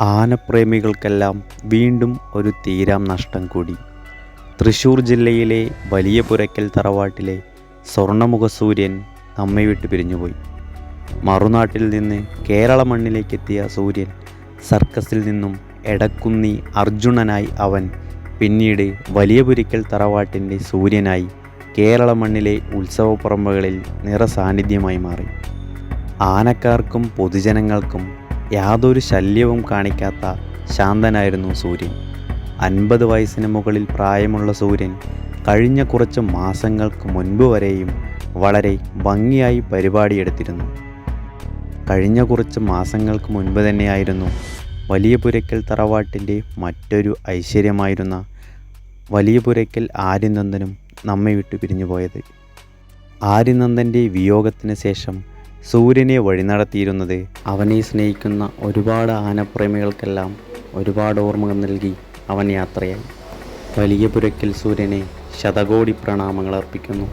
ആനപ്രേമികൾക്കെല്ലാം വീണ്ടും ഒരു തീരാം നഷ്ടം കൂടി. തൃശ്ശൂർ ജില്ലയിലെ വലിയ പുരയ്ക്കൽ തറവാട്ടിലെ സ്വർണമുഖ സൂര്യൻ നമ്മെ വിട്ട് പിരിഞ്ഞുപോയി. മറുനാട്ടിൽ നിന്ന് കേരള മണ്ണിലേക്കെത്തിയ സൂര്യൻ സർക്കസിൽ നിന്നും എടക്കുന്നി അർജുനനായി അവൻ പിന്നീട് വലിയ പുരിക്കൽ തറവാട്ടിന്റെ സൂര്യനായി കേരള മണ്ണിലെ ഉത്സവപ്പറമ്പുകളിൽ നിറസാന്നിധ്യമായി മാറി. ആനക്കാർക്കും പൊതുജനങ്ങൾക്കും യാതൊരു ശല്യവും കാണിക്കാത്ത ശാന്തനായിരുന്നു സൂര്യൻ. അൻപത് വയസ്സിന് മുകളിൽ പ്രായമുള്ള സൂര്യൻ കഴിഞ്ഞ കുറച്ച് മാസങ്ങൾക്ക് മുൻപ് വരെയും വളരെ ഭംഗിയായി പരിപാടിയെടുത്തിരുന്നു. കഴിഞ്ഞ കുറച്ച് മാസങ്ങൾക്ക് മുൻപ് തന്നെയായിരുന്നു വലിയ പുരയ്ക്കൽ തറവാട്ടിന്റെ മറ്റൊരു ഐശ്വര്യമായിരുന്ന വലിയ പുരയ്ക്കൽ ആര്യനന്ദനും നമ്മെ വിട്ടു പിരിഞ്ഞു പോയത് ആര്യനന്ദന്റെ വിയോഗത്തിന് ശേഷം സൂര്യനെ വഴി നടത്തിയിരുന്നത്. അവനെ സ്നേഹിക്കുന്ന ഒരുപാട് ആനപ്രേമികൾക്കെല്ലാം ഒരുപാട് ഓർമ്മകൾ നൽകി അവൻ യാത്രയായി. വലിയ പുരക്കിൽ സൂര്യനെ ശതകോടി പ്രണാമങ്ങൾ അർപ്പിക്കുന്നു.